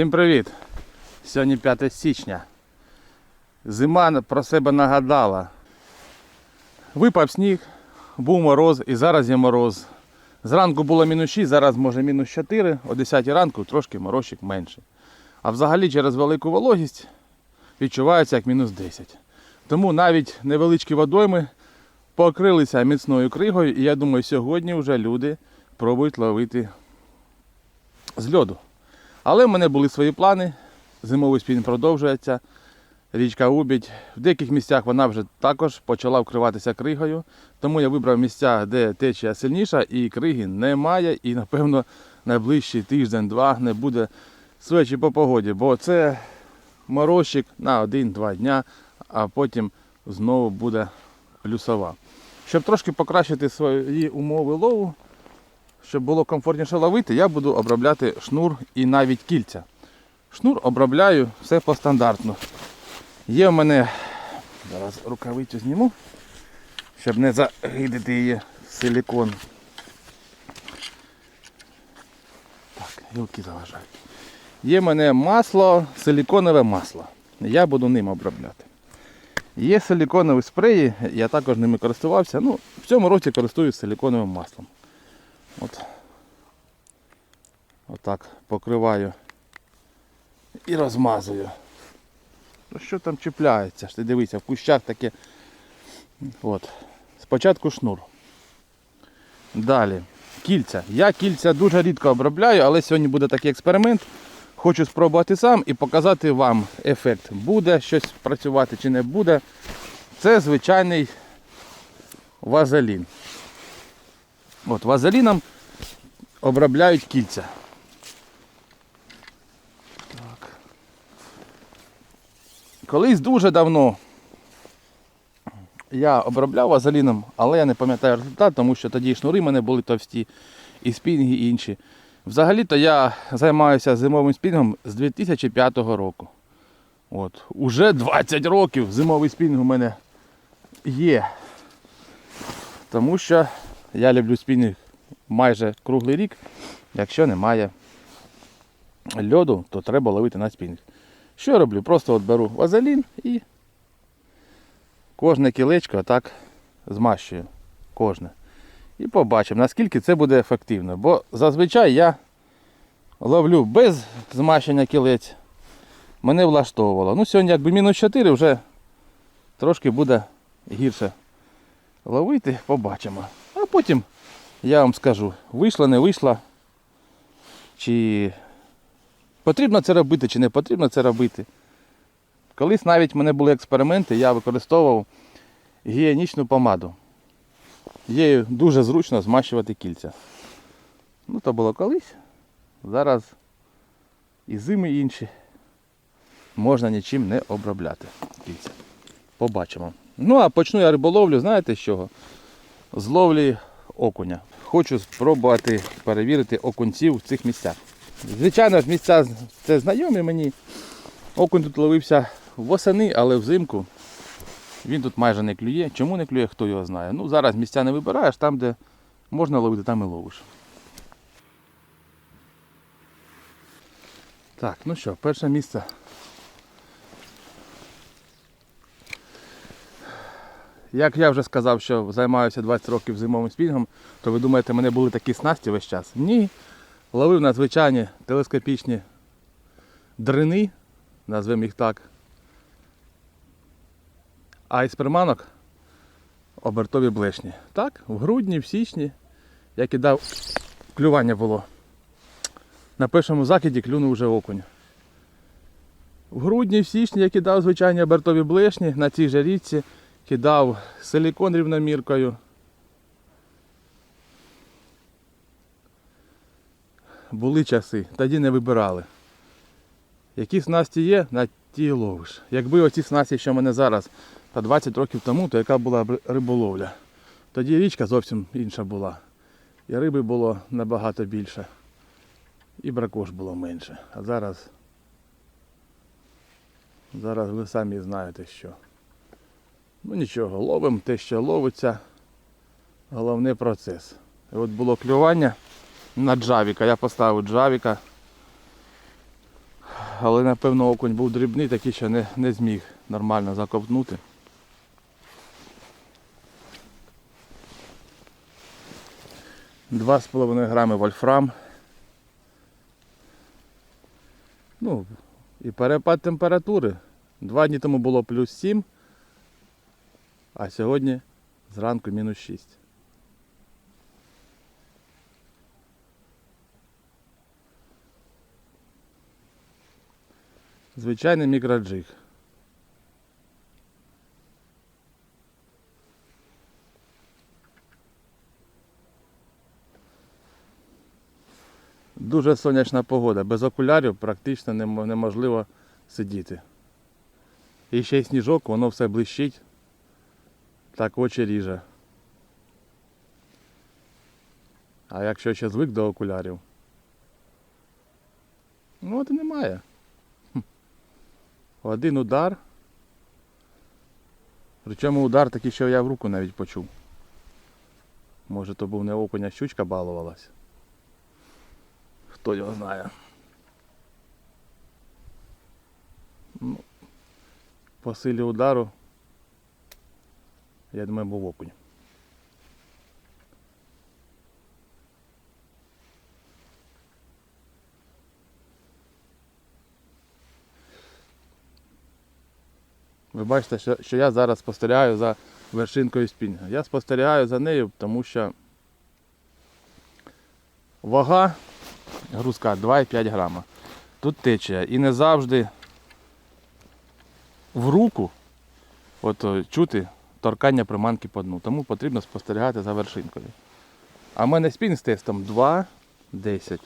Всім привіт! Сьогодні 5 січня. Зима про себе нагадала. Випав сніг, був мороз і зараз є мороз. Зранку було мінус 6, зараз може мінус 4, о 10 ранку трошки морозчик менше. А взагалі через велику вологість відчувається як мінус 10. Тому навіть невеличкі водойми покрилися міцною кригою, і я думаю, сьогодні вже люди пробують ловити з льоду. Але в мене були свої плани. Зимовий спін продовжується. Річка Убідь. В деяких місцях вона вже також почала вкриватися кригою. Тому я вибрав місця, де течія сильніша і криги немає. І, напевно, найближчий тиждень-два не буде свечі по погоді. Бо це морозчик на один-два дня, а потім знову буде плюсова. Щоб трошки покращити свої умови лову, щоб було комфортніше ловити, я буду обробляти шнур і навіть кільця. Шнур обробляю все по стандартну. Є в мене, зараз рукавицю зніму, щоб не загидити її силікон. Так, гілки заважають. Є в мене масло, силіконове масло. Я буду ним обробляти. Є силіконові спреї, я також ними користувався. Ну, в цьому році користуюсь силіконовим маслом. От. Отак покриваю і розмазую. Ну що там чіпляється? Ти дивися, в кущах таке. От. Спочатку шнур. Далі. Кільця. Я кільця дуже рідко обробляю, але сьогодні буде такий експеримент. Хочу спробувати сам і показати вам ефект. Буде щось працювати чи не буде. Це звичайний вазелін. От вазеліном обробляють кільця. Так. Колись дуже давно я обробляв вазеліном, але я не пам'ятаю результат, тому що тоді шнури в мене були товсті, і спінги і інші. Взагалі-то я займаюся зимовим спінгом з 2005 року. От. Уже 20 років зимовий спінг у мене є. Тому що я люблю спінінг майже круглий рік. Якщо немає льоду, то треба ловити на спінінг. Що я роблю? Просто от беру вазелін і кожне кілечко отак змащую. Кожне. І побачимо, наскільки це буде ефективно. Бо зазвичай я ловлю без змащення кілець. Мене влаштовувало. Ну, сьогодні якби мінус 4 вже трошки буде гірше ловити, побачимо. Потім я вам скажу, вийшло, не вийшло, чи потрібно це робити, чи не потрібно це робити. Колись навіть в мене були експерименти, я використовував гігієнічну помаду. Її дуже зручно змащувати кільця. Ну, то було колись. Зараз і зими інші можна нічим не обробляти кільця. Побачимо. Ну а почну я риболовлю, знаєте з чого? З ловлі окуня. Хочу спробувати перевірити окунців в цих місцях. Звичайно ж, місця це знайомі мені. Окунь тут ловився восени, але взимку він тут майже не клює. Чому не клює, хто його знає. Ну, зараз місця не вибираєш, там, де можна ловити, там і ловиш. Так, ну що, перше місце. Як я вже сказав, що займаюся 20 років зимовим спінгом, то ви думаєте, мене були такі снасті весь час? Ні. Ловив на звичайні телескопічні дрини, назвемо їх так. А із приманок обертові блешні. Так, в грудні, в січні я кидав, клювання було. На першому закиді клюнув вже окунь. В грудні, в січні я кидав звичайні обертові блешні на цій же річці, кидав силікон рівноміркою. Були часи, тоді не вибирали. Які снасті є, на ті ловиш. Якби оці снасті, що в мене зараз, та 20 років тому, то яка була риболовля. Тоді річка зовсім інша була. І риби було набагато більше. І бракош було менше. А зараз. Зараз ви самі знаєте що. Ну нічого, ловимо те, що ловиться. Головний процес. І от було клювання на джавіка. Я поставив джавіка. Але напевно окунь був дрібний, такий, що не, не зміг нормально заковтнути. Два з половиною грами вольфрам. Ну, і перепад температури. Два дні тому було плюс 7, а сьогодні зранку мінус 6. Звичайний мікроджиг. Дуже сонячна погода. Без окулярів практично неможливо сидіти. І ще й сніжок, воно все блищить. Так очі ріже. А якщо ще звик до окулярів. Ну от і немає. Один удар. Причому удар такий, що я в руку навіть почув. Може то був не окунь, щучка балувалась. Хто його знає. Ну, по силі удару, я думаю, був окунь. Ви бачите, що, що я зараз спостерігаю за вершинкою спінга. Я спостерігаю за нею, тому що вага грузка 2,5 грама. Тут течія. І не завжди в руку от, чути торкання приманки по дну. Тому потрібно спостерігати за вершинкою. А в мене спін з тестом 2,10.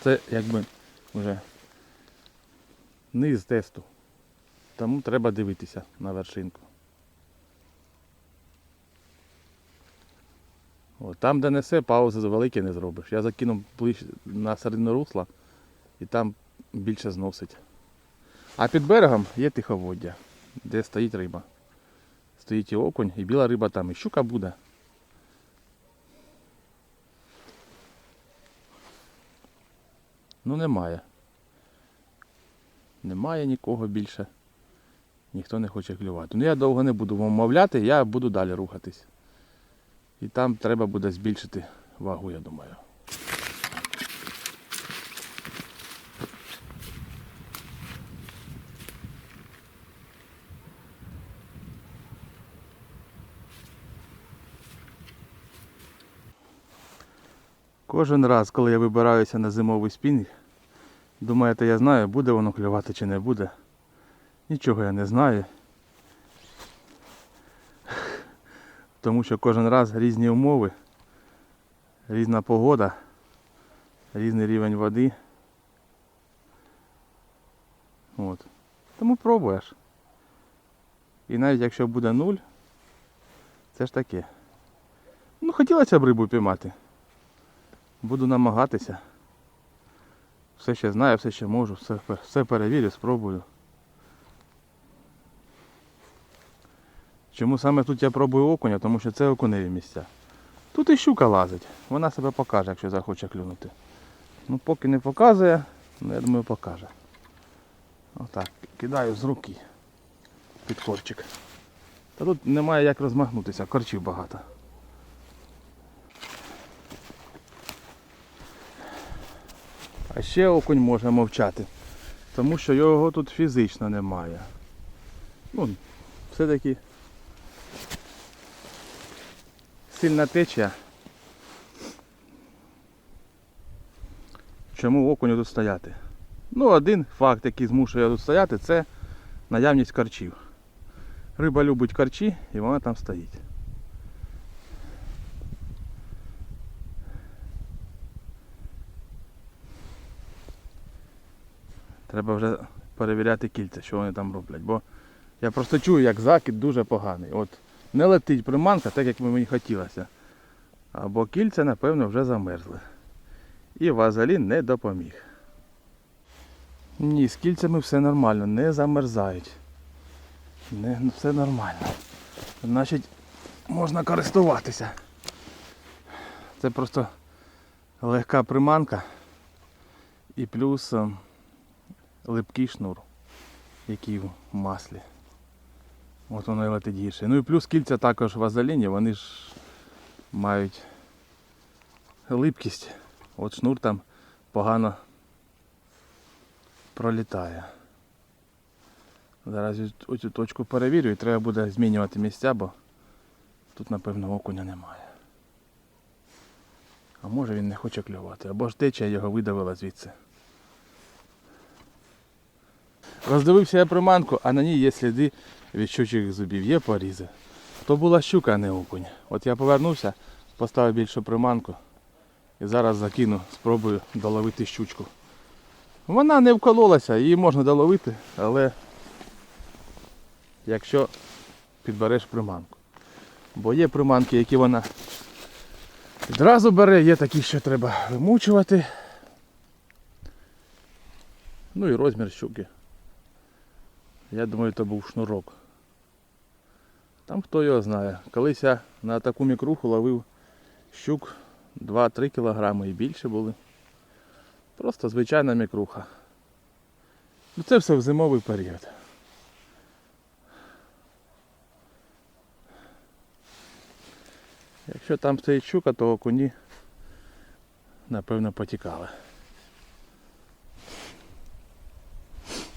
Це якби вже низ тесту. Тому треба дивитися на вершинку. О, там, де несе, паузи великі не зробиш. Я закинув ближче на середину русла і там більше зносить. А під берегом є тиховоддя, де стоїть риба. Стоїть і окунь, і біла риба там, і щука буде. Ну немає. Немає нікого більше. Ніхто не хоче клювати. Ну я довго не буду вмовляти, я буду далі рухатись. І там треба буде збільшити вагу, я думаю. Кожен раз, коли я вибираюся на зимовий спінінг, думаєте, я знаю, буде воно клювати чи не буде. Нічого я не знаю. Тому що кожен раз різні умови, різна погода, різний рівень води. От. Тому пробуєш. І навіть якщо буде нуль, це ж таке. Ну хотілося б рибу піймати. Буду намагатися. Все ще знаю, все ще можу, все, все перевірю, спробую. Чому саме тут я пробую окуня? Тому що це окуневі місця. Тут і щука лазить. Вона себе покаже, якщо захоче клюнути. Ну поки не показує, ну я думаю покаже. Отак, кидаю з руки під корчик. Та тут немає як розмахнутися, корчів багато. А ще окунь може мовчати, тому що його тут фізично немає. Ну, все-таки сильна течія. Чому окуню тут стояти? Ну, один факт, який змушує тут стояти, це наявність карчів. Риба любить карчі і вона там стоїть. Треба вже перевіряти кільця, що вони там роблять. Бо я просто чую, як закид дуже поганий. От не летить приманка, так як мені хотілося. Або кільця, напевно, вже замерзли. І вазелін не допоміг. Ні, з кільцями все нормально, не замерзають. Не, ну, все нормально. Значить, можна користуватися. Це просто легка приманка. І плюс е, липкий шнур, який в маслі. От воно і летить гірше. Ну і плюс кільця також вазеліні, вони ж мають липкість. От шнур там погано пролітає. Зараз оцю точку перевірю і треба буде змінювати місця, бо тут напевно окуня немає. А може він не хоче клювати, або ж течія його видавила звідси. Роздивився я приманку, а на ній є сліди від щучих зубів, є порізи. То була щука, а не окунь. От я повернувся, поставив більшу приманку і зараз закину, спробую доловити щучку. Вона не вкололася, її можна доловити, але якщо підбереш приманку. Бо є приманки, які вона відразу бере, є такі, що треба вимучувати. Ну і розмір щуки. Я думаю, то був шнурок. Там хто його знає. Колись я на таку мікруху ловив щук 2-3 кілограми і більше були. Просто звичайна мікруха. Ну це все в зимовий період. Якщо там стоїть щука, то окуні напевно потікали.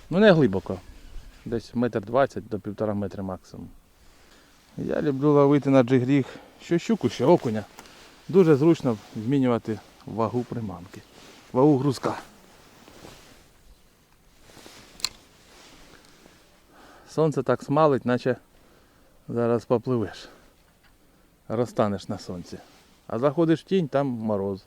Ну не глибоко. Десь метр двадцять до півтора метра максимум. Я люблю ловити на джигріг що щуку, що окуня. Дуже зручно змінювати вагу приманки. Вагу грузка. Сонце так смалить, наче зараз попливеш. Розтанеш на сонці. А заходиш в тінь, там мороз.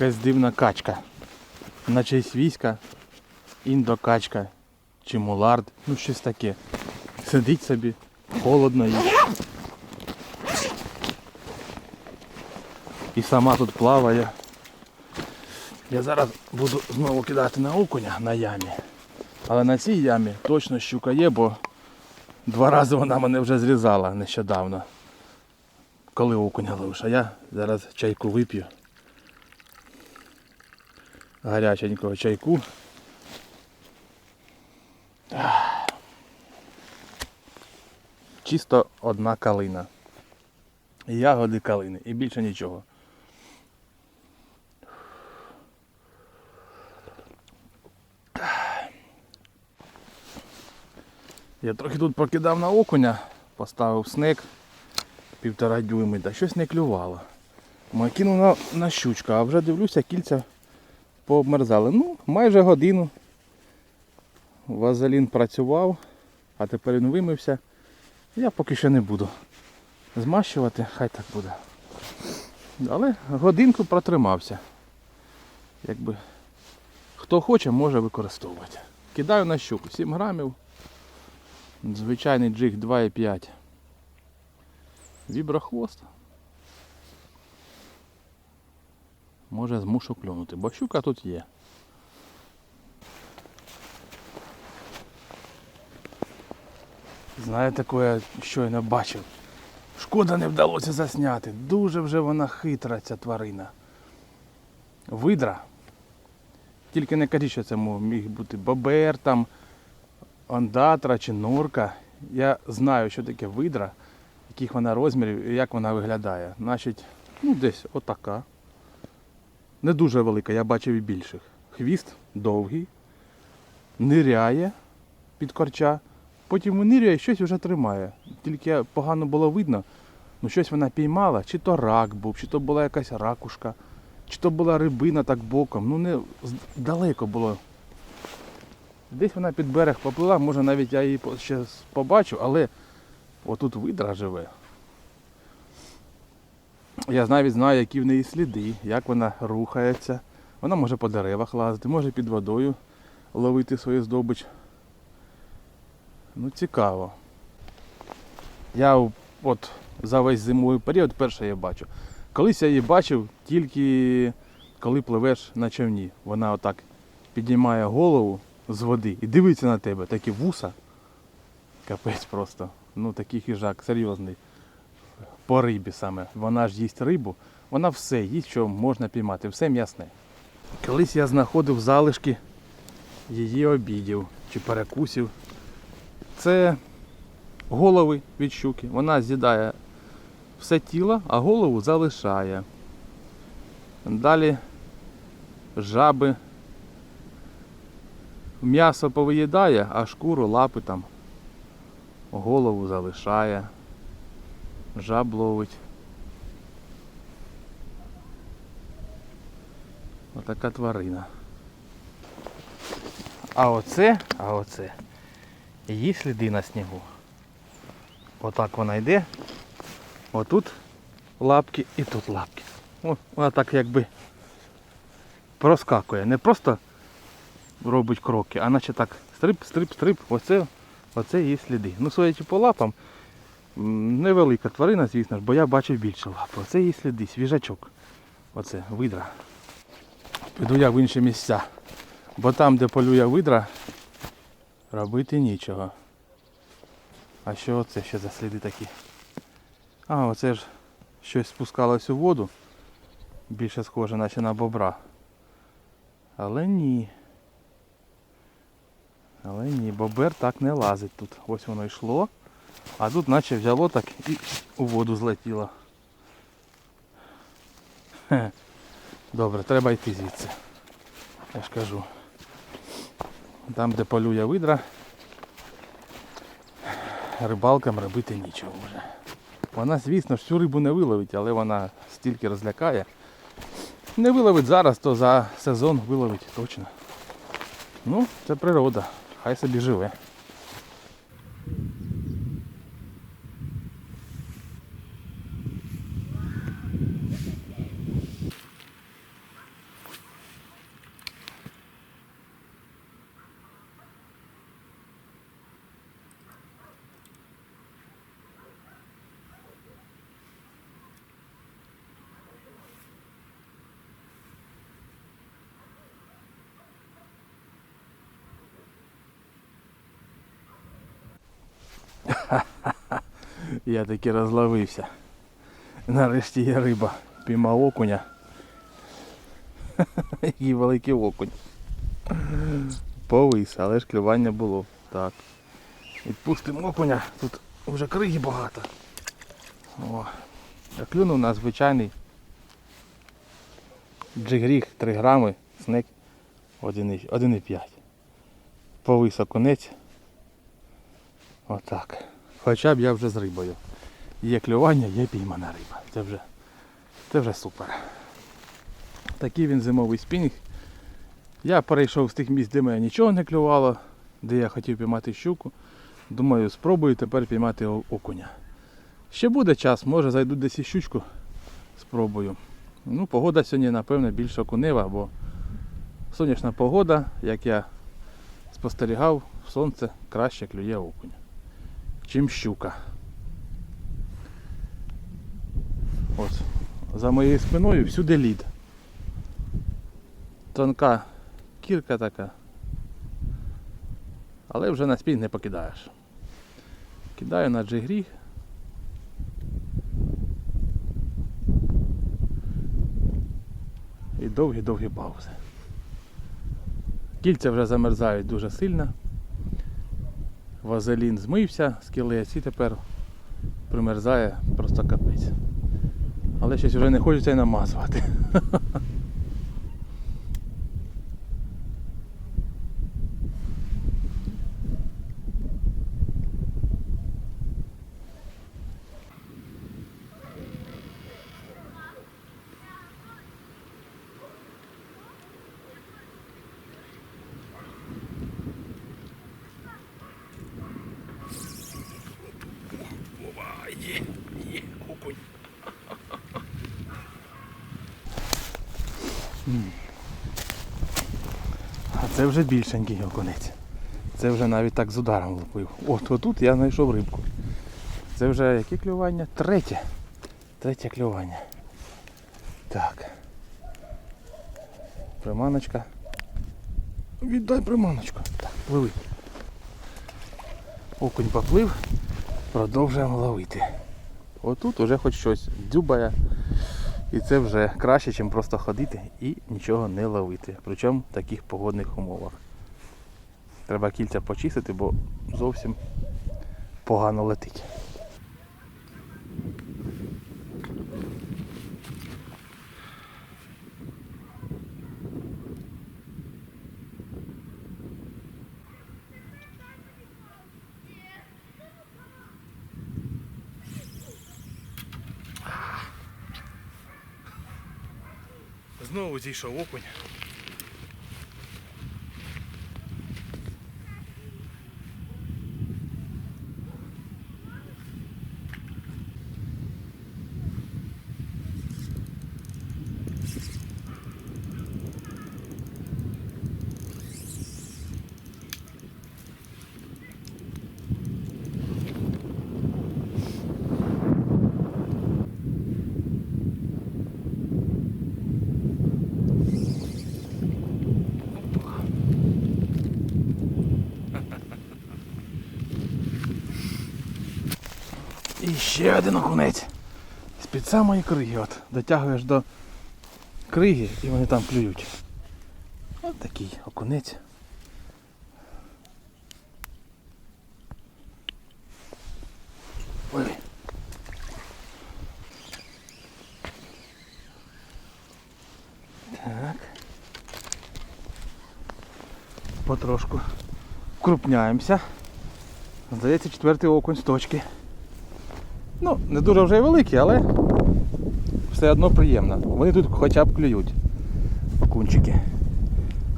Якась дивна качка. Наче свійська, індокачка чи мулард, ну щось таке. Сидить собі, холодно їй. І сама тут плаває. Я зараз буду знову кидати на окуня на ямі. Але на цій ямі точно щука є, бо два рази вона мене вже зрізала нещодавно. Коли окуня ловиш. А я зараз чайку вип'ю. Гаряченького чайку. Чисто одна калина. Ягоди калини і більше нічого. Я трохи тут покидав на окуня, поставив снек півтора дюйми, та щось не клювало. Ма кинув на, на щучка, а вже дивлюся, кільця пообмерзали. Ну, майже годину. Вазелін працював, а тепер він вимився. Я поки що не буду змащувати, хай так буде. Але годинку протримався. Якби хто хоче, може використовувати. Кидаю на щуку 7 грамів. Звичайний джиг 2,5. Віброхвост. Може змушу клюнути, бо щука тут є. Знаєте, кого я щойно бачив? Шкода не вдалося засняти. Дуже вже вона хитра, ця тварина. Видра. Тільки не кажіть, що це міг бути бобер, там, ондатра чи норка. Я знаю, що таке видра, яких вона розмірів і як вона виглядає. Значить, ну десь отака. Не дуже велика, я бачив і більших. Хвіст довгий, ниряє під корча, потім винирює і щось вже тримає. Тільки погано було видно, ну щось вона піймала, чи то рак був, чи то була якась ракушка, чи то була рибина так боком. Ну не далеко було. Десь вона під берег поплила, може навіть я її ще побачу, але отут видра живе. Я навіть знаю, які в неї сліди, як вона рухається. Вона може по деревах лазити, може під водою ловити свою здобич. Ну, цікаво. Я от за весь зимовий період перше я бачу. Колись я її бачив тільки коли пливеш на човні. Вона отак піднімає голову з води і дивиться на тебе, такі вуса. Капець просто. Ну такий хижак, серйозний. По рибі саме. Вона ж їсть рибу, вона все їсть, що можна піймати, все м'ясне. Колись я знаходив залишки її обідів чи перекусів. Це голови від щуки. Вона з'їдає все тіло, а голову залишає. Далі жаби. М'ясо повиїдає, а шкуру, лапи там. Голову залишає. Жаб ловить. Отака тварина. А оце, а оце її сліди на снігу. Отак вона йде. Отут лапки і тут лапки. О, вона так якби проскакує. Не просто робить кроки, а наче так стрип, стрип, стрип. Оце, оце її сліди. Ну, судячи по лапам, невелика тварина, звісно ж, бо я бачив більше лап. Оце її сліди, свіжачок. Оце видра. Піду я в інші місця. Бо там, де полює видра, робити нічого. А що оце ще за сліди такі? А, оце ж щось спускалось у воду. Більше схоже наче на бобра. Але ні. Але ні, бобер так не лазить тут. Ось воно йшло. А тут наче взяло так і у воду злетіло. Добре, треба йти звідси. Я ж кажу. Там, де полює видра, рибалкам робити нічого вже. Вона, звісно, всю рибу не виловить, але вона стільки розлякає. Не виловить зараз, то за сезон виловить точно. Ну, це природа. Хай собі живе. Я таки розловився. Нарешті є риба. Піймав окуня. Який великий окунь. Повис, але ж клювання було. Так. Відпустимо окуня. Тут вже криги багато. О. А клюнув на звичайний джигріг 3 грами, снек 1,5. Повис окунець. Отак. Хоча б я вже з рибою. Є клювання, є піймана риба. Це вже, це вже супер. Такий він зимовий спінінг. Я перейшов з тих місць, де мене нічого не клювало, де я хотів піймати щуку. Думаю, спробую тепер піймати окуня. Ще буде час, може зайду десь і щучку спробую. Ну, погода сьогодні, напевно, більш окунева, бо сонячна погода, як я спостерігав, сонце краще клює окунь чим щука. Ось. За моєю спиною всюди лід. Тонка кірка така. Але вже на спін не покидаєш. Кидаю на джигріг. І довгі-довгі паузи. Кільця вже замерзають дуже сильно. Вазелін змився з і тепер примерзає просто капець. Але щось вже не хочеться і намазувати. Є, є, окунь. А це вже більшенький окунець. Це вже навіть так з ударом лупив. От отут я знайшов рибку. Це вже яке клювання? Третє. Третє клювання. Так. Приманочка. Віддай приманочку. Так, пливи. Окунь поплив, продовжуємо ловити. Отут уже хоч щось дзюбає. І це вже краще, ніж просто ходити і нічого не ловити. Причому в таких погодних умовах. Треба кільця почистити, бо зовсім погано летить. Знову зійшов окунь. І ще один окунець. З-під самої криги. От. Дотягуєш до криги і вони там клюють. Ось такий окунець. Ой. Так. Потрошку крупняємося. Здається, четвертий окунь з точки. Ну, не дуже вже й великі, але все одно приємно. Вони тут хоча б клюють. Окунчики.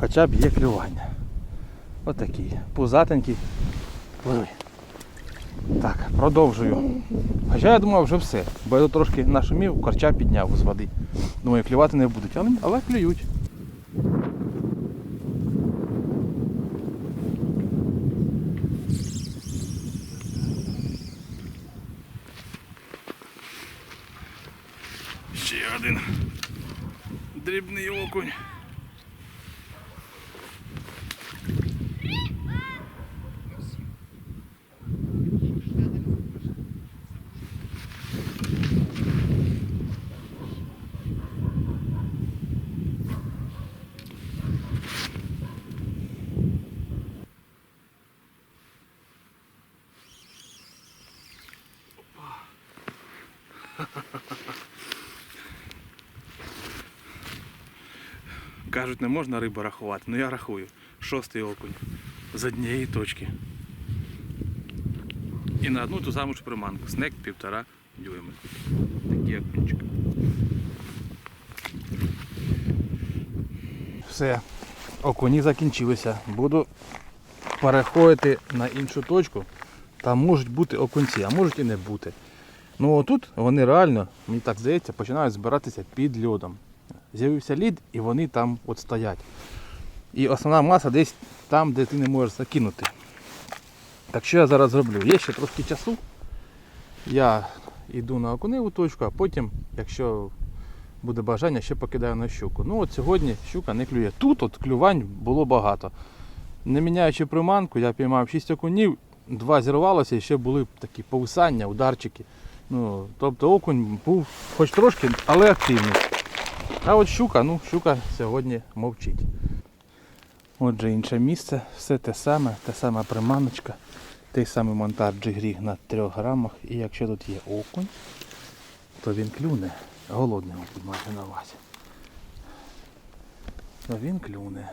Хоча б є клювання. Отакі. Пузатенькі. Пливи. Так, продовжую. Хоча я думав вже все. Бо я тут трошки нашумів, корча підняв з води. Думаю, клювати не будуть, але клюють. Ще один дрібний окунь. Кажуть, не можна рибу рахувати, ну я рахую. Шостий окунь. З однієї точки. І на одну ту саму ж приманку. Снек півтора дюйми. Такий окунчик. Все, окуні закінчилися. Буду переходити на іншу точку. Там можуть бути окунці, а можуть і не бути. Ну отут вони реально, мені так здається, починають збиратися під льодом. З'явився лід і вони там от стоять. І основна маса десь там, де ти не можеш закинути. Так що я зараз зроблю? Є ще трошки часу. Я йду на окуневу точку, а потім, якщо буде бажання, ще покидаю на щуку. Ну от сьогодні щука не клює. Тут от клювань було багато. Не міняючи приманку, я піймав 6 окунів, два зірвалося і ще були такі повисання, ударчики. Ну, тобто окунь був хоч трошки, але активний. А от щука, ну щука сьогодні мовчить. Отже, інше місце, все те саме, та сама приманочка, той самий монтаж джигріг на 3 грамах. І якщо тут є окунь, то він клюне. Голодний окунь має на увазі. То він клюне.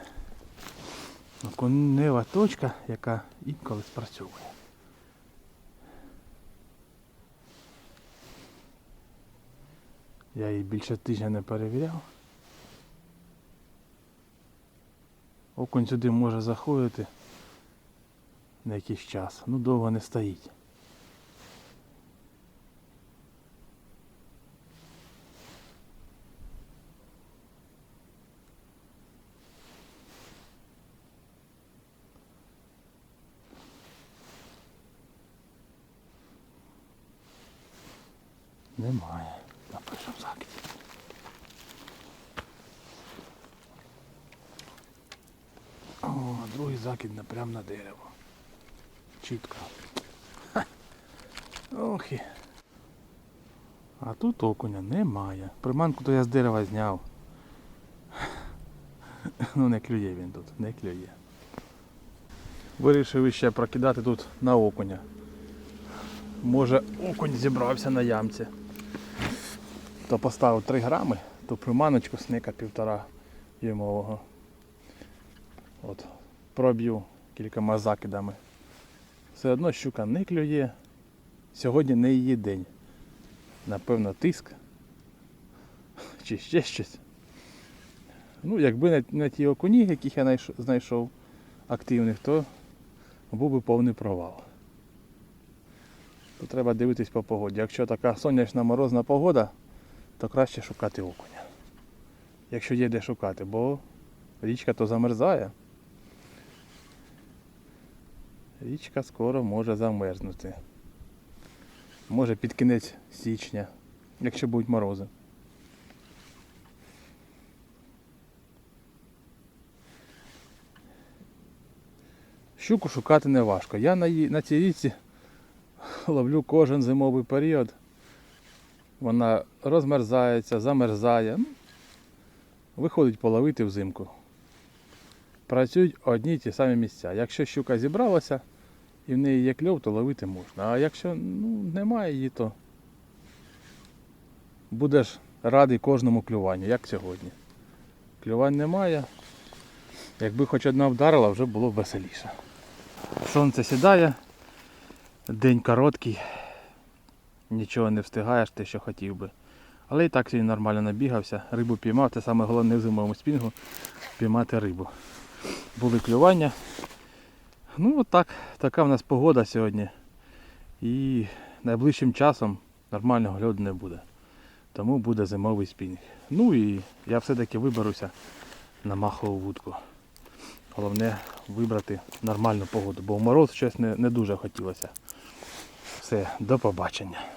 Окунева точка, яка інколи спрацьовує. Я її більше тижня не перевіряв. Окунь сюди може заходити на якийсь час. Ну довго не стоїть. Немає. О, другий закид прямо на дерево. Чітко. Ха. Ох. А тут окуня немає. Приманку то я з дерева зняв. Ну не клює він тут, не клює. Вирішив ще прокидати тут на окуня. Може окунь зібрався на ямці. То поставив 3 грами, то приманочку сника півтора йомового. От, проб'ю кількома закидами. Все одно щука не клює. Сьогодні не її день. Напевно, тиск. Чи ще щось. Ну, якби на, на ті окуні, яких я знайшов активних, то був би повний провал. То треба дивитись по погоді. Якщо така сонячна морозна погода, то краще шукати окуня. Якщо є де шукати, бо річка то замерзає. Річка скоро може замерзнути. Може під кінець січня, якщо будуть морози. Щуку шукати не важко. Я на, на цій річці ловлю кожен зимовий період. Вона розмерзається, замерзає. Ну, Виходить половити взимку. Працюють одні й ті самі місця. Якщо щука зібралася і в неї є кльов, то ловити можна. А якщо ну, немає її, то будеш радий кожному клюванню, як сьогодні. Клювань немає. Якби хоч одна вдарила, вже було б веселіше. Сонце сідає, день короткий, нічого не встигаєш, те, що хотів би. Але і так сьогодні нормально набігався, рибу піймав, це саме головне в зимовому спінгу піймати рибу. Були клювання. Ну от так, така в нас погода сьогодні. І найближчим часом нормального льоду не буде. Тому буде зимовий спінг. Ну і я все-таки виберуся на махову вудку. Головне вибрати нормальну погоду, бо в мороз щось не, не дуже хотілося. Все, до побачення.